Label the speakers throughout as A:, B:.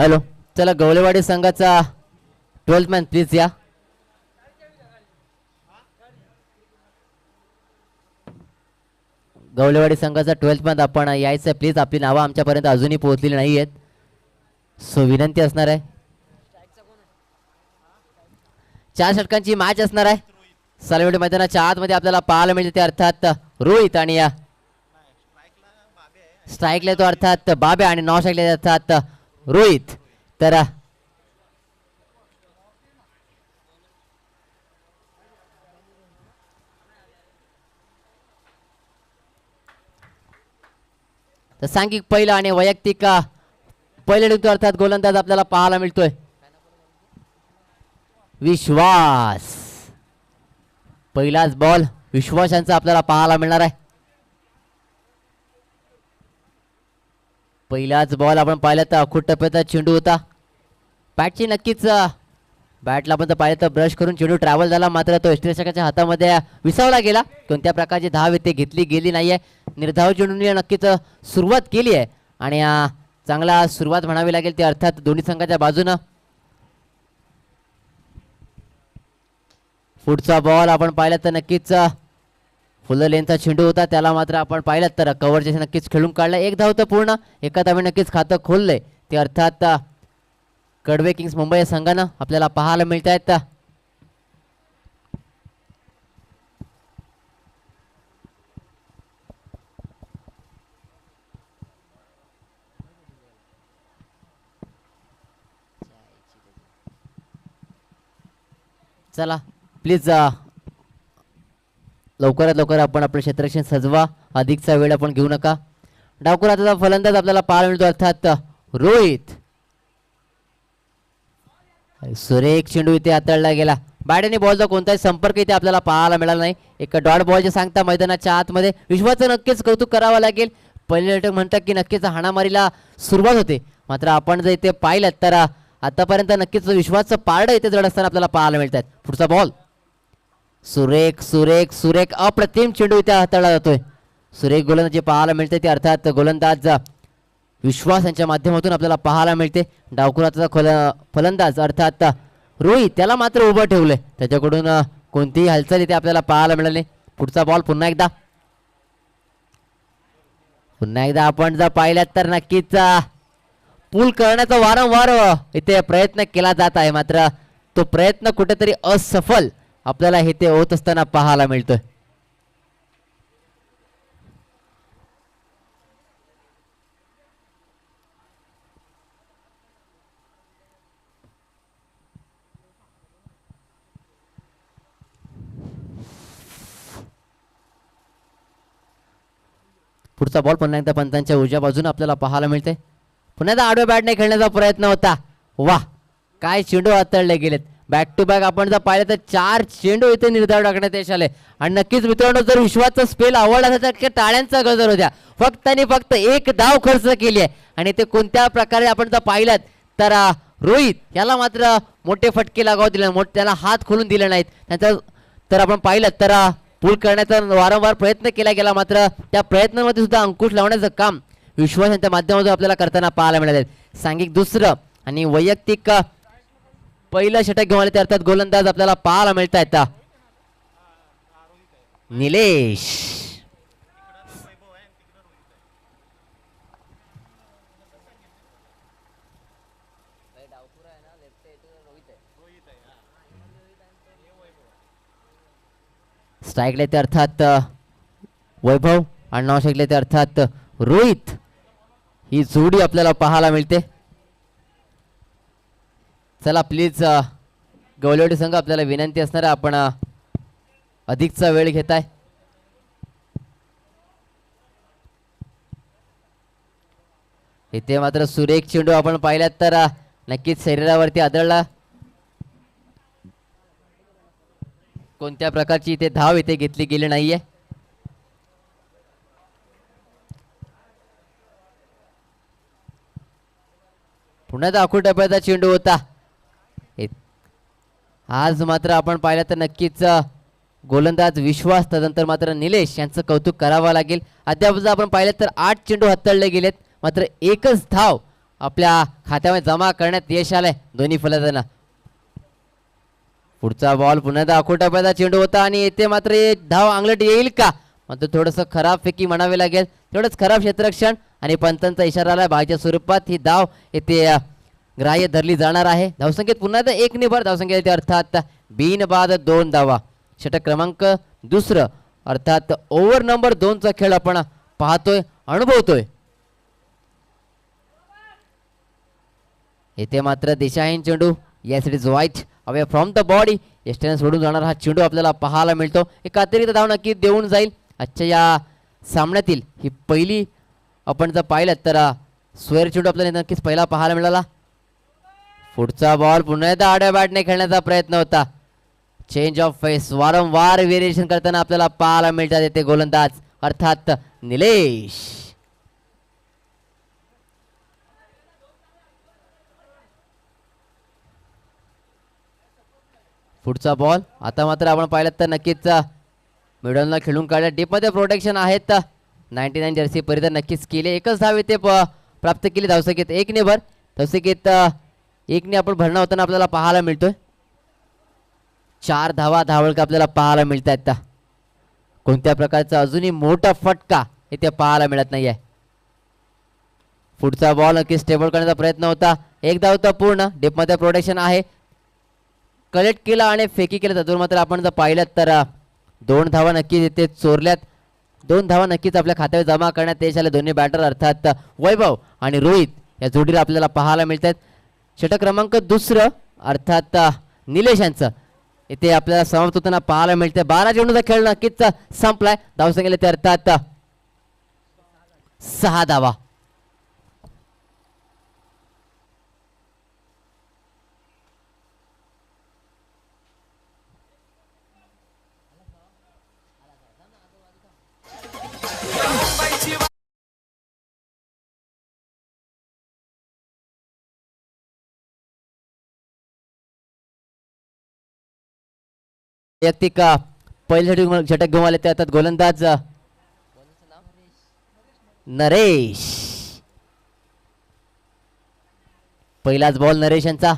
A: Hello. चला गवलेवाडी संघाचा twelfth man please या. गवलेवाडी संघाचा ट्वेल्थ मॅन आपण यायचं प्लीज आपली नावं आमच्यापर्यंत अजूनही पोहोचलेली नाही आहेत सो विनंती असणार आहे. चार षटकांची मॅच असणार आहे. सालवेडी मैदानाच्या आतमध्ये आपल्याला पाहायला मिळते ते अर्थात रोहित आणि या स्ट्राईकला तो अर्थात बाबे आणि नॉ स्ट्राईकला अर्थात रोहित. तर तर सांघिक पहिला आणि वैयक्तिक पहिल्या पहिले अर्थात गोलंदाज आपल्याला पाहायला मिळतोय. विश्वास. पहिलाच बॉल विश्वासांचा आपल्याला पाहायला मिळणार आहे. पहिलाच बॉल आपण पाहिला तर अखूट टप्प्याचा चेंडू होता. बॅटची नक्कीच बॅटला आपण तर पाहिलं तर ब्रश करून चेंडू ट्रॅव्हल झाला. मात्र तो एस्ट्रेशकाच्या हातामध्ये विसावला गेला. कोणत्या प्रकारची धाव येते घेतली गेली नाही आहे निर्धाव चेंडूने नक्कीच सुरुवात केली आहे. आणि चांगला सुरुवात म्हणावी लागेल ते अर्थात दोन्ही संघाच्या बाजूनं. पुढचा बॉल आपण पाहिला तर नक्कीच फुल लेनचा चेंडू होता त्याला मात्र आपण पाहिलं तर कव्हरचे नक्कीच खेळून काढलं. एक धाव तर पूर्ण एका धावे नक्कीच खातं खोललंय. ते अर्थात कडवे किंग्स मुंबई या संघानं आपल्याला पाहायला मिळत आहेत चला प्लीज लवकरात लवकर आपण आपलं क्षेत्ररक्षण सजवा. अधिकचा वेळ आपण घेऊ नका. डावकर फलंदाज आपल्याला पाहायला मिळतो अर्थात रोहित. सुरेख चेंडू इथे हाताळला गेला. बॅटने बॉलचा कोणताही संपर्क इथे आपल्याला पाहायला मिळाला नाही. एक डॉट बॉलचे सांगता मैदानाच्या आतमध्ये विश्वाचं नक्कीच कौतुक करावं लागेल. पहिले षटक म्हणतात की नक्कीच हाणामारीला सुरुवात होते. मात्र आपण जर इथे पाहिलं तर आतापर्यंत नक्कीच विश्वाचं पारडं इथे जड असताना आपल्याला पाहायला मिळतात पुढचा बॉल. सुरेख सुरेख सुरेख. अप्रतिम चेंडू इथे हाताळला जातोय. सुरेख गोलंदाजी पाहायला मिळते. ते अर्थात गोलंदाज विश्वास यांच्या माध्यमातून आपल्याला पाहायला मिळते. डावकुराचा खोल फलंदाज अर्थात रोहित त्याला मात्र उभं ठेवलंय. त्याच्याकडून कोणतीही हालचाल इथे आपल्याला पाहायला मिळाली. पुढचा बॉल पुन्हा एकदा. पुन्हा एकदा आपण जर पाहिल्यात तर नक्कीच पूल करण्याचा वारंवार इथे प्रयत्न केला जात आहे. मात्र तो प्रयत्न कुठेतरी असफल आपल्याला हे ते होत असताना पाहायला मिळतं पुढचा बॉल पुन्हा एकदा पंतांच्या उजव्या बाजूने आपल्याला पाहायला मिळते पुन्हा एकदा आडव्या बॅटने खेळण्याचा प्रयत्न होता. वा काय चेंडू हाताळले गेलेत. बॅक टू बॅक आपण जर पाहिलं तर चार चेंडू इथे निर्धार टाकण्यात यश आले आणि नक्कीच मित्रांनो जर विश्वाचा स्पेल आवडला असेल तर टाळ्यांचा गजर होत्या फक्त आणि फक्त एक धाव खर्च केली आहे आणि ते कोणत्या प्रकारे आपण जर पाहिलं तर रोहित याला मात्र मोठे फटके लागाव दिले मोठे त्याला हात खोलून दिले नाहीत. त्यांचा तर आपण पाहिलं तर पूल करण्याचा वारंवार प्रयत्न केला गेला. मात्र त्या प्रयत्नामध्ये सुद्धा अंकुश लावण्याचं काम विश्वास यांच्या माध्यमातून आपल्याला करताना पाहायला मिळाले सांघिक दुसरं आणि वैयक्तिक पहिलं षटक घेऊन आले ते अर्थात गोलंदाज आपल्याला पाहायला मिळत आहेत निलेश. स्ट्राईकले ते अर्थात वैभव. आणि नाव शिकले ते अर्थात रोहित. ही जोडी आपल्याला पाहायला मिळते. चला प्लीज गवलेवाडी संघ आपल्याला विनंती असणार आहे आपण अधिकचा वेळ घेत आहे इथे मात्र सुरेख चेंडू आपण पाहिल्यात तर नक्कीच शरीरावरती आदळला. कोणत्या प्रकारची इथे धाव इथे घेतली गेली नाहीये. पुन्हा दाखवू टप्प्याचा चेंडू होता. आज मात्र आपण पाहिलं तर नक्कीच गोलंदाज विश्वास तदनंतर मात्र निलेश यांचं कौतुक करावं लागेल. अद्याप जर आपण पाहिलं तर आठ चेंडू हत्तळले गेलेत. मात्र एकच धाव आपल्या खात्यामध्ये जमा करण्यात यश आलंय दोन्ही फलंदाजांना. पुढचा बॉल पुन्हा एकदा चेंडू होता आणि येथे मात्र एक धाव अंगलट येईल का? मात्र थोडंसं खराब फेकी म्हणावे लागेल. तेवढंच खराब क्षेत्ररक्षण आणि पंतांचा इशारा आला भागच्या स्वरूपात ही धाव येथे ग्राह्य धरली जाणार आहे. धावसंख्येत पुन्हा एकदा एक निभर. धावसंख्या येते अर्थात बिन बाद दोन धावा षटक क्रमांक दुसरं. अर्थात ओव्हर नंबर दोनचा खेळ आपण पाहतोय अनुभवतोय. येथे मात्र दिशाहीन चेंडू. Yes it is wide away from the body एस्टेन सोडून जाणार हा चेंडू आपल्याला पाहायला मिळतो. एक अतिरिक्त धाव नक्की देऊन जाईल. आजच्या या सामन्यातील ही पहिली आपण जर पाहिलं तर अ, स्वेअर चेंडू आपल्याला नक्कीच पहिला पाहायला मिळाला. पुढचा बॉल पुन्हा एकदा आड्या बॅटने खेळण्याचा प्रयत्न होता. चेंज ऑफ फेस वारंवार व्हेरिएशन करताना आपल्याला पाहायला मिळतात येथे गोलंदाज. अर्थात निलेश. पुढचा बॉल आता मात्र आपण पाहिलं तर नक्कीच मिडलला खेळून काढल्या डीपमध्ये प्रोटेक्शन आहेत. नाईन्टी नाईन जर्सी परिधान नक्कीच केले. एकच धाव इथे प्राप्त केली धावसंख्येत एक ने भर धावसंख्येत एकने आपण भरणा होताना आपल्याला पाहायला मिळतोय. चार धावा धावळका आपल्याला पाहायला मिळत आहेत कोणत्या प्रकारचा अजूनही मोठा फटका इथे पाहायला मिळत नाही आहे पुढचा बॉल नक्की स्टेबल करण्याचा प्रयत्न होता. एक धाव पूर्ण डीपमध्ये प्रोटेक्शन आहे. कलेक्ट केला आणि फेकी केलं. त्यातून मात्र आपण जर पाहिलं तर दोन धावा नक्कीच इथे चोरल्यात. दोन धावा नक्कीच आपल्या खात्यावर जमा करण्यात यश आले. दोन्ही बॅटर अर्थात वैभव आणि रोहित या जोडीला आपल्याला पाहायला मिळतात षटक क्रमांक दुसरं अर्थात निलेश यांचं. इथे आपल्याला समाप्त होताना पाहायला मिळते बारा चेंडूचा खेळ नक्कीच संपलाय? संपलाय धावसंख्येला ते अर्थात सहा धावा. वैयक्तिक पहिल्यासाठी झटक घेऊन आले ते आता गोलंदाज नरेश. पहिलाच बॉल नरेश यांचा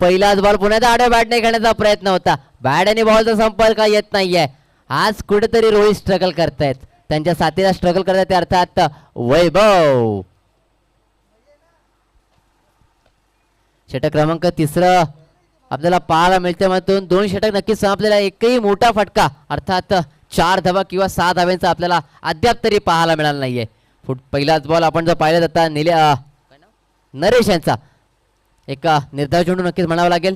A: पहिलाच बॉल पुण्याचा आड्या बॅटने खेळण्याचा प्रयत्न होता. बॅट आणि बॉलचा संपर्क येत नाहीये. आज कुठेतरी रोहित स्ट्रगल करतायत. त्यांच्या साथीला स्ट्रगल करतायत अर्थात वैभव. षटक क्रमांक तिसरं. आपल्याला पाहायला मिळते मधून दोन षटक नक्कीच संपलेला एकही मोठा फटका अर्थात चार धावा किंवा सहा धाव्यांचा आपल्याला अद्याप तरी पाहायला मिळाला नाहीये. फुट पहिलाच बॉल आपण जर पाहिलं जाता निले नरेश यांचा. एका निर्धार चेंडू नक्कीच म्हणावं लागेल.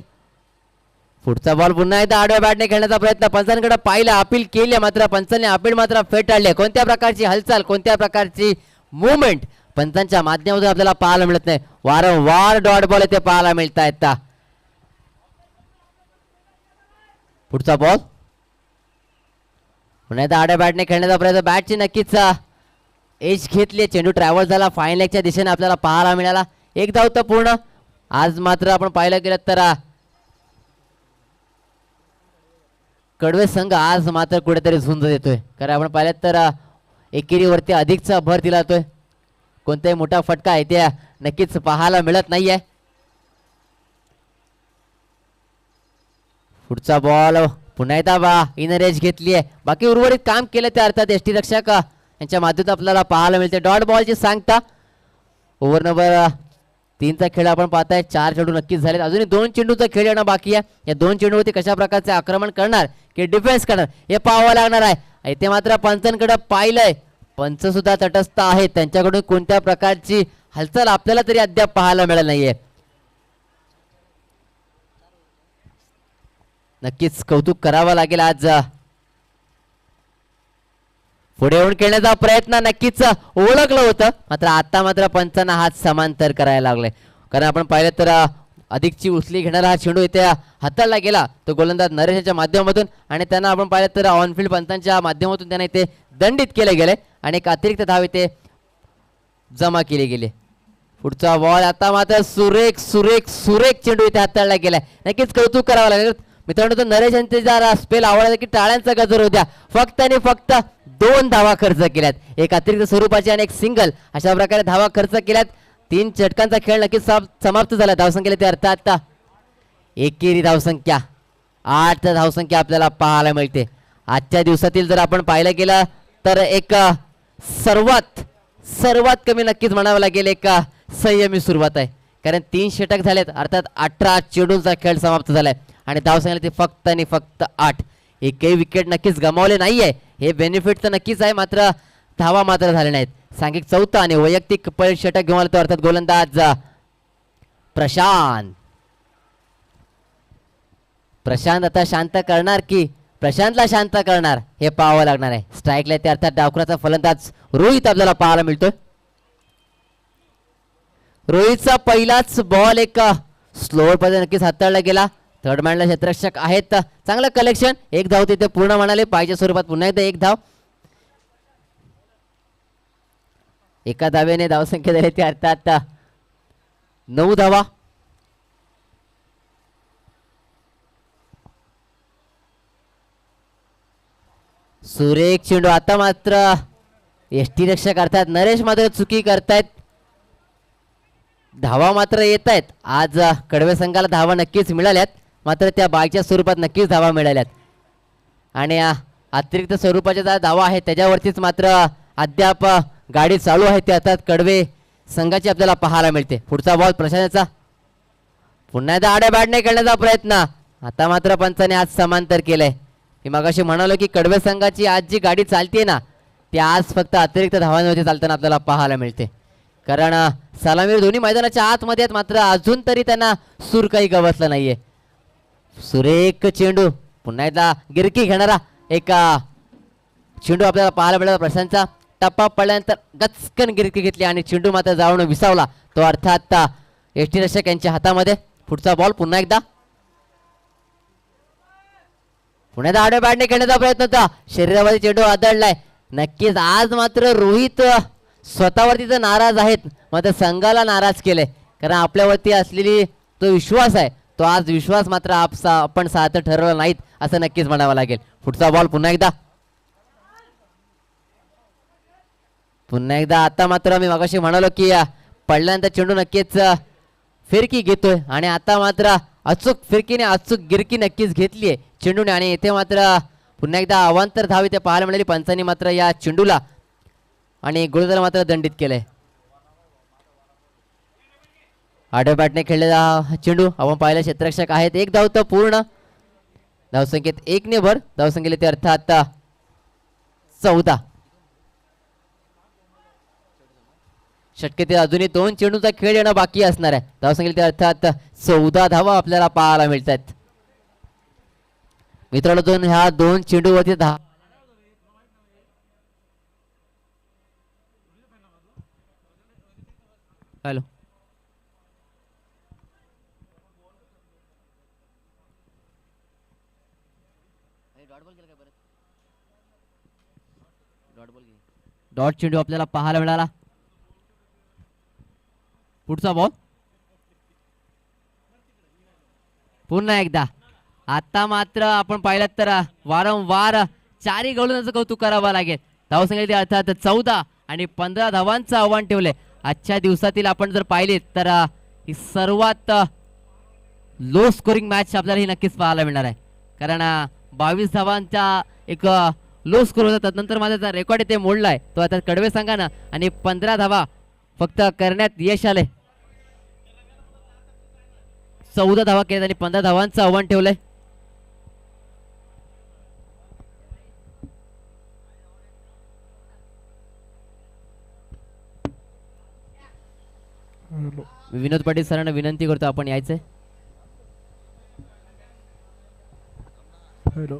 A: पुढचा बॉल पुन्हा एकदा आडव्या बॅटने खेळण्याचा प्रयत्न. पंचांकडे पाहिला अपील केली मात्र पंचांनी अपील मात्र फेटाळले कोणत्या प्रकारची हालचाल कोणत्या प्रकारची मुवमेंट पंचांच्या माध्यमातून आपल्याला पाहायला मिळत नाही. वारंवार डॉट बॉल येथे पाहायला मिळत आहेत पुढचा बॉल पुन्हा एकदा आड्या बॅटने खेळण्याचा प्रयत्न. बॅटची नक्कीच एज घेतली चेंडू ट्रॅव्हल झाला. फाईन लेगच्या दिशेने आपल्याला पाहायला मिळाला. एक धाव तर पूर्ण. आज मात्र आपण पाहिलं गेलं तर कडवे संघ आज मात्र कुठेतरी झुंज देतोय. कारण आपण पाहिलं तर एकेरीवरती अधिकचा भर दिला जातोय. कोणताही मोठा फटका आहे त्या नक्कीच पाहायला मिळत नाहीये. पुढचा बॉल पुन्हा एकदा बा. इन एज घेतली आहे बाकी उर्वरित काम केलं त्या अर्थात एस टी रक्षक. यांच्या माध्यमातून आपल्याला पाहायला मिळते. डॉट बॉलची सांगता. ओव्हर नंबर तीनचा खेळ आपण पाहताय. चार चेंडू नक्कीच झाले अजूनही दोन चेंडूचा खेळ येणं बाकी आहे. या दोन चेंडूवरती कशा प्रकारचे आक्रमण करणार? की डिफेन्स करणार? हे पाहावं लागणार आहे. इथे मात्र पंचांकडे पाहिलंय. पंच सुद्धा तटस्थ आहेत. त्यांच्याकडून कोणत्या प्रकारची हालचाल आपल्याला तरी अद्याप पाहायला मिळाली नाहीये. नक्कीच कौतुक करावं लागेल आज. पुढे येऊन खेळण्याचा प्रयत्न नक्कीच ओळखलं होतं. मात्र आता मात्र पंचांना हात समांतर करायला लागले. कारण आपण पाहिलं तर अधिकची उचली घेणारा हा चेंडू इथे हाताळला गेला. तो गोलंदाज नरेशच्या माध्यमातून आणि त्यांना आपण पाहिलं तर ऑनफिल्ड पंतांच्या माध्यमातून त्यांना इथे दंडित केले गेले आणि एक अतिरिक्त धाव इथे जमा केली गेली. पुढचा बॉल आता मात्र सुरेख सुरेख सुरेख चेंडू इथे हाताळला गेलाय. नक्कीच कौतुक करावं लागेल. मित्रांनो तो नरेश यांचे जरा स्पेल आवडला की टाळ्यांचा गजर होत्या फक्त आणि फक्त दोन धावा खर्च केल्यात. एक अतिरिक्त स्वरूपाची आणि एक सिंगल अशा प्रकारे धावा खर्च केल्यात. तीन षटकांचा खेळ नक्कीच समाप्त झाला. धावसंख्येला ते अर्थात एकेरी धावसंख्या. आठ धावसंख्या आपल्याला पाहायला मिळते. आजच्या दिवसातील जर आपण पाहायला गेलं तर एक सर्वात सर्वात कमी नक्कीच म्हणावं लागेल एक संयमी सुरुवात आहे. कारण तीन षटक झालेत. अर्थात अठरा चेडूंचा खेळ समाप्त झालाय. आणि धाव सांगितलं ते फक्त आणि फक्त आठ. एकही विकेट नक्कीच गमावले नाहीये. हे बेनिफिट तर नक्कीच आहे मात्र धावा मात्र झाले नाहीत. सांघिक चौथा आणि वैयक्तिक पळ षटक घेऊन आला तो अर्थात गोलंदाज प्रशांत. प्रशांत आता शांत करणार की प्रशांतला शांत करणार हे पाहावं लागणार आहे. स्ट्राईकला ते अर्थात डावखुराचा फलंदाज रोहित आपल्याला पाहायला मिळतोय. रोहितचा पहिलाच बॉल एक स्लोअर पर्यंत नक्कीच हाताळला गेला. थर्ड मॅनला क्षेत्ररक्षक आहेत. चांगलं कलेक्शन एक धाव तिथे पूर्ण म्हणाले. पाहिजे स्वरूपात पुन्हा एकदा एक धाव. एका धावेने धावसंख्या झाली ती अर्थात नऊ धावा. सुरेख चेंडू. आता मात्र एसटी रक्षक अर्थात नरेश मात्र चुकी करतायत. धावा मात्र येत आहेत आज कडवे संघाला धावा नक्कीच मिळाल्यात. मात्र त्या बायच्या स्वरूपात नक्कीच धावा मिळाल्यात. आणि अतिरिक्त स्वरूपाच्या ज्या धावा आहेत त्याच्यावरतीच मात्र अद्याप गाडी चालू आहे. ते अर्थात कडवे संघाची आपल्याला पाहायला मिळते. पुढचा बॉल प्रशांतचा. पुन्हा एकदा आड्या बॅट नाही खेळण्याचा प्रयत्न. आता मात्र पंचाने आज समांतर केलंय. मी मगाशी म्हणालो की कडवे संघाची आज जी गाडी चालते ना ती आज फक्त अतिरिक्त धावांवरती चालताना आपल्याला पाहायला मिळते. कारण सलामीर दोन्ही मैदानाच्या आतमध्ये आहेत मात्र अजून तरी त्यांना सूर काही गवसला नाहीये. सुरेख चेंडू. पुन्हा एकदा गिरकी घेणारा एक चेंडू आपल्याला पाहायला मिळाला प्रशांतचा. टप्पा पडल्यानंतर गचकन गिरकी घेतली आणि चेंडू मात्र जाऊन विसावला. तो अर्थात एस टी रक्षक यांच्या हातामध्ये. पुढचा बॉल पुन्हा एकदा. पुन्हा एकदा आडव्या बॅटने खेळण्याचा प्रयत्न होता. शरीरामध्ये चेंडू आदळलाय. नक्कीच आज मात्र रोहित स्वतःवरती तर नाराज आहेत. मात्र संघाला नाराज केलंय. कारण आपल्यावरती असलेली तो विश्वास आहे. तो आज विश्वास मात्र आपसा आपण साथ ठरवला नाहीत असं नक्कीच म्हणावं लागेल. पुढचा बॉल पुन्हा एकदा. पुन्हा एकदा आता मात्र मी मगाशी म्हणालो की पडल्यानंतर चेंडू नक्कीच फिरकी घेतोय. आणि आता मात्र अचूक फिरकीने अचूक गिरकी नक्कीच घेतली आहे चेंडूने. आणि येथे मात्र पुन्हा एकदा अवांतर धाव इथे पाहायला मिळाली. पंचांनी मात्र या चेंडूला आणि गोलंदाला मात्र दंडित केलंय. आडव्या बॅटने खेळलेला चेंडू आपण पाहिलं क्षेत्ररक्षक आहेत. एक धाव तर पूर्ण. धावसंख्येत एक ने भर. धावसंख्येला ते अर्थात चौदा. शक्यते अजूनही दोन चेंडूचा खेळ येणं बाकी असणार आहे. धावसंख्येला ते अर्थात चौदा धावा आपल्याला पाहायला मिळत आहेत मित्रांनो दोन ह्या दोन चेंडूवरती दहा हॅलो. डॉट चेंडू आपल्याला पाहायला मिळाला. पुढचा बॉल पुन्हा एकदा. आता मात्र आपण पाहिलं तर वारंवार चारी गोलंदाजाचं कौतुक करावं लागेल. धावसंख्येतील अर्थात चौदा आणि पंधरा धावांचं आव्हान ठेवलंय. आजच्या दिवसातील आपण जर पाहिले तर ही सर्वात लो स्कोरिंग मॅच आपल्याला ही नक्कीच पाहायला मिळणार आहे. कारण बावीस धावांचा एक लो स्कोर होता नंतर माझा रेकॉर्ड ते मोडलाय. तो आता कडवे सांगा ना. आणि पंधरा धावा. फक्त करण्यात यश आले चौदा धावा केल्यात आणि पंधरा धावांचं आव्हान ठेवलंय. विनोद पाटील सरांना विनंती करतो आपण यायचंय.
B: Hello.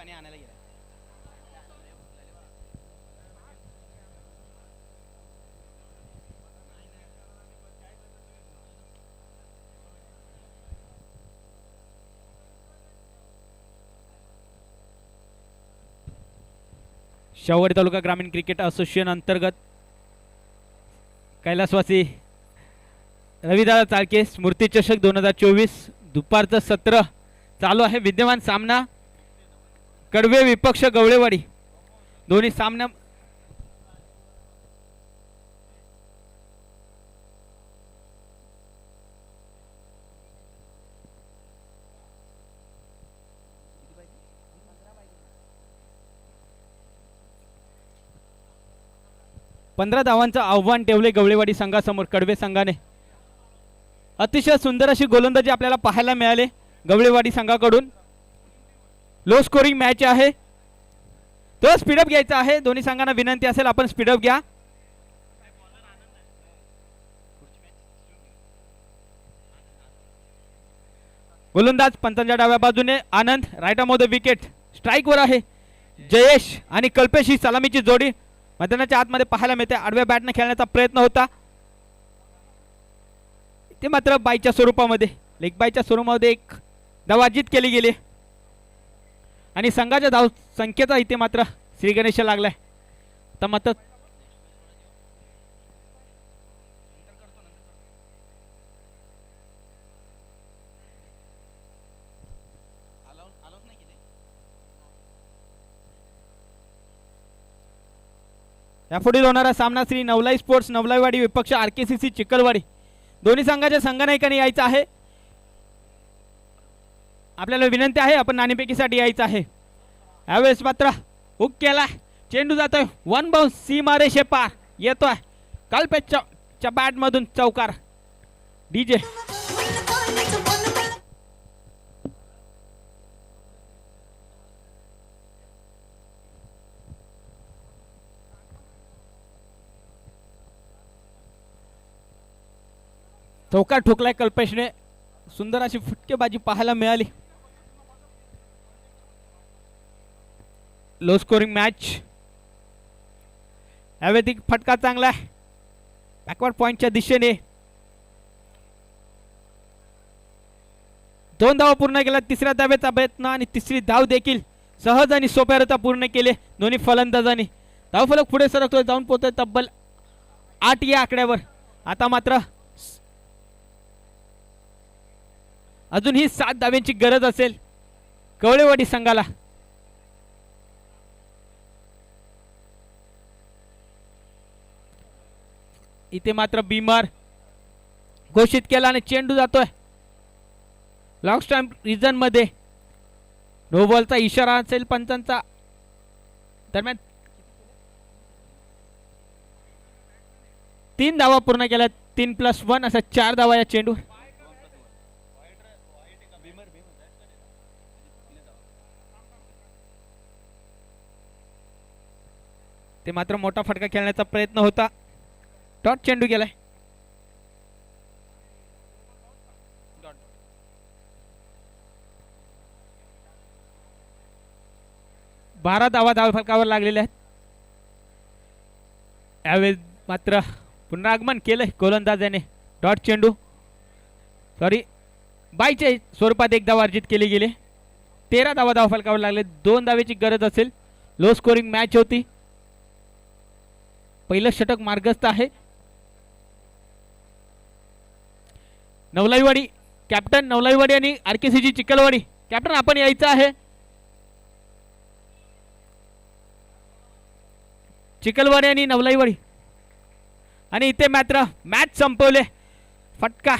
B: पाणी आणायला गेला. शाहूवाडी तालुका ग्रामीण क्रिकेट असोसिएशन अंतर्गत कैलासवासी रविदादा चाळके स्मृती चषक दोन हजार चोवीस दुपारचं सत्र चालू आहे. विद्यमान सामना कडवे विपक्ष गवळेवाडी. दोन्ही सामना पंधरा धावांचं आव्हान ठेवले गवळेवाडी संघासमोर कडवे संघाने. अतिशय सुंदर अशी गोलंदाजी आपल्याला पाहायला मिळाले गवळेवाडी संघाकडून. लो स्कोरिंग मॅच आहे. तो स्पीडअप घ्यायचा आहे. दोन्ही संघांना विनंती असेल आपण स्पीडअप घ्या. गोलंदाज पंचांच्या डाव्या बाजूने आनंद राईट द विकेट स्ट्राईकवर आहे. जयेश आणि कल्पेश ही सलामीची जोडी मैदानाच्या आतमध्ये पाहायला मिळते. आडव्या बॅटने खेळण्याचा प्रयत्न होता. ते मात्र बाईच्या स्वरूपामध्ये लेग बाईच्या स्वरूपामध्ये एक दवाजीत केली गेली. आणि संघाच्या धाव संख्येचा इथे मात्र श्री गणेश लागलाय. तर मात्र यापुढील होणारा सामना श्री नवलाई स्पोर्ट्स नवलाईवाडी विपक्ष R K C C Chikalwadi. दोन्ही संघाच्या संघनायकाने यायचं आहे. आपल्याला विनंती आहे आपण नाणेपेकीसाठी यायचं आहे. यावेळेस मात्र हुक केला चेंडू जातोय. वन बाउन्स सी मारे पार. येतोय. कल्पेच्या च्या बॅटमधून चौकार. डीजे. चौकार ठोकलाय कल्पेशने. सुंदर अशी फुटकेबाजी पाहायला मिळाली. लो स्कोरिंग मॅच यावेळी फटका चांगला आहे. बॅकवर्ड पॉईंटच्या दिशेने. दोन धावा पूर्ण केला तिसऱ्या धावेचा प्रयत्न आणि तिसरी धाव देखील सहज आणि सोप्यारित्या पूर्ण केले. दोन्ही फलंदाजांनी. धावफलक पुढे सरकतोय. जाऊन पोहोचतोय तब्बल आठ या आकड्यावर. आता मात्र अजूनही सात धाव्यांची गरज असेल. कवळेवाडी संघाला. इथे मात्र बीमार घोषित केला आणि चेंडू जातोय. लॉंग स्टॅम्प रिझनमध्ये नोबॉलचा इशारा असेल पंचांचा. दरम्यान तीन धावा पूर्ण केल्या. तीन प्लस वन असा चार धावा या चेंडू. ते मात्र मोठा फटका खेळण्याचा प्रयत्न होता. डॉट चेंडू गेलाय. बारा धावा धाव फलकावर लागलेल्या आहेत. यावेळेस मात्र पुन्हा आगमन केलंय गोलंदाजाने. डॉट चेंडू. सॉरी बायचे स्वरूपात एक धाव अर्जित केली गेली. तेरा धावा धाव फलकावर लागले. दोन धावेची गरज असेल. लो स्कोरिंग मॅच होती. पहिलं षटक मार्गस्थ आहे. नवलाईवाडी कॅप्टन नवलाईवाडी आणि R K C G Chikhalwadi. Captain आपण यायचं आहे. चिखलवाडी आणि नवलाईवाडी. आणि इथे मात्र मॅच संपवले. फटका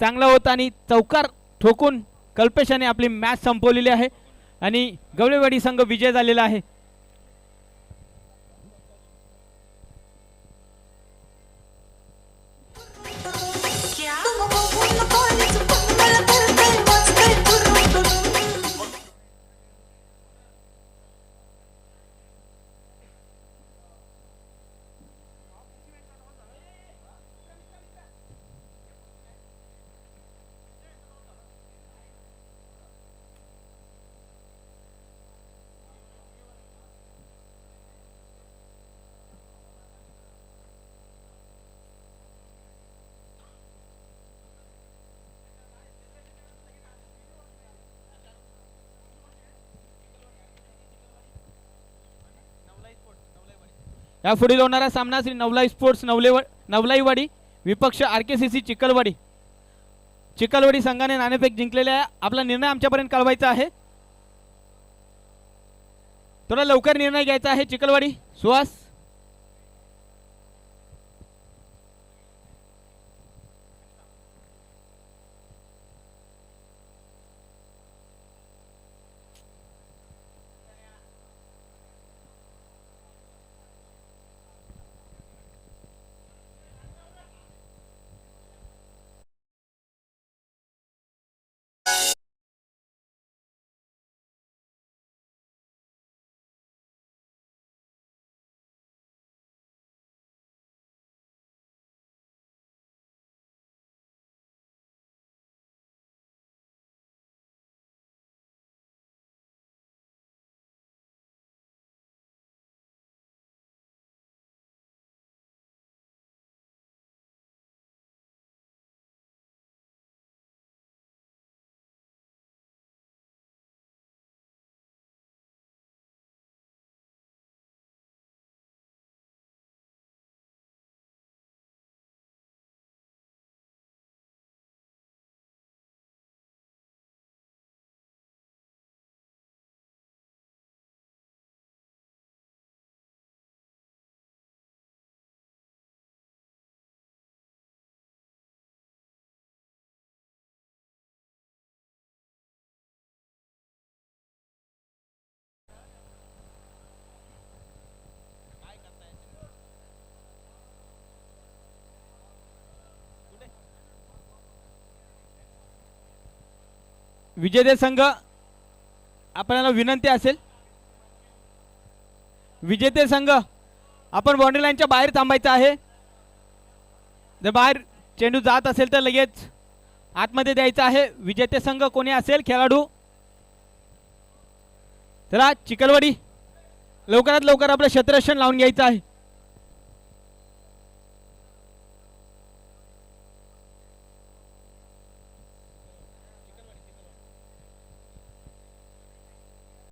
B: चांगला होता आणि चौकार ठोकून कल्पेशाने आपली मॅच संपवलेली आहे. आणि गवळेवाडी संघ विजय झालेला आहे. या पुढील होणारा सामना श्री नवलाई स्पोर्ट्स नवलेवा नवलाईवाडी विपक्ष R K C C Chikhalwadi Chikhalwadi संघाने नाणेफेक जिंकलेला आहे. आपला निर्णय आमच्यापर्यंत कळवायचा आहे. थोडा लवकर निर्णय घ्यायचा आहे चिखलवाडी सुहास विजेते संघ आपल्याला विनंती असेल. विजेते संघ आपण बाउंड्री लाईनच्या बाहेर थांबायचं आहे. जर बाहेर चेंडू जात असेल तर लगेच आतमध्ये द्यायचा आहे. विजेते संघ कोणी असेल? खेळाडू. चला चिकलवाडी लवकरात लवकर आपलं क्षेत्ररक्षण लावून घ्यायचं आहे.